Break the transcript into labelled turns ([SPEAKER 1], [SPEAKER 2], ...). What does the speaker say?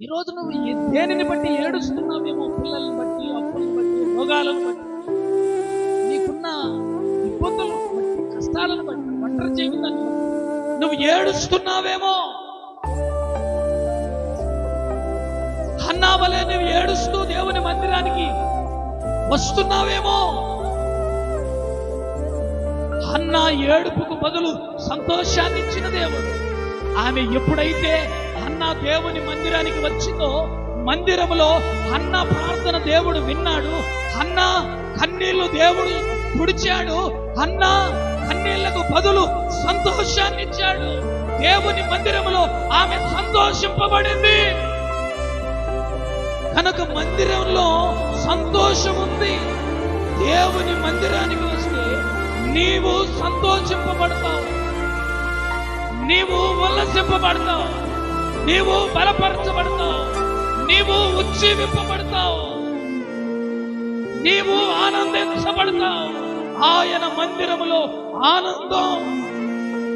[SPEAKER 1] ఈ రోజు నువ్వు దేనిని బట్టి ఏడుస్తున్నావేమో పిల్లల్ని బట్టి అప్పులను బట్టి రోగాలను బట్టి నీకున్న ఇబ్బందులను బట్టి కష్టాలను బట్టి ఒంటరి జీవితాన్ని నువ్వు ఏడుస్తున్నావేమో? అన్నావలే నువ్వు ఏడుస్తూ దేవుని మందిరానికి వస్తున్నావేమో? అన్న ఏడుపుకు బదులు సంతోషాన్ని ఇచ్చిన దేవుడు. ఆమె ఎప్పుడైతే హన్న దేవుని మందిరానికి వచ్చిందో మందిరంలో అన్న ప్రార్థన దేవుడు విన్నాడు. అన్న కన్నీళ్ళు దేవుడు పుడిచాడు అన్న కన్నీళ్ళకు బదులు సంతోషాన్ని ఇచ్చాడు. దేవుని మందిరంలో ఆమె సంతోషింపబడింది. కనుక మందిరంలో సంతోషం ఉంది. దేవుని మందిరానికి వస్తే నీవు సంతోషింపబడతావు. నీవు ఉల్లసింపబడతావు నీవు బలపరచబడతావు. నీవు ఉజ్జీవింపబడతావు. నీవు ఆనందించబడతావు. ఆయన మందిరములో ఆనందం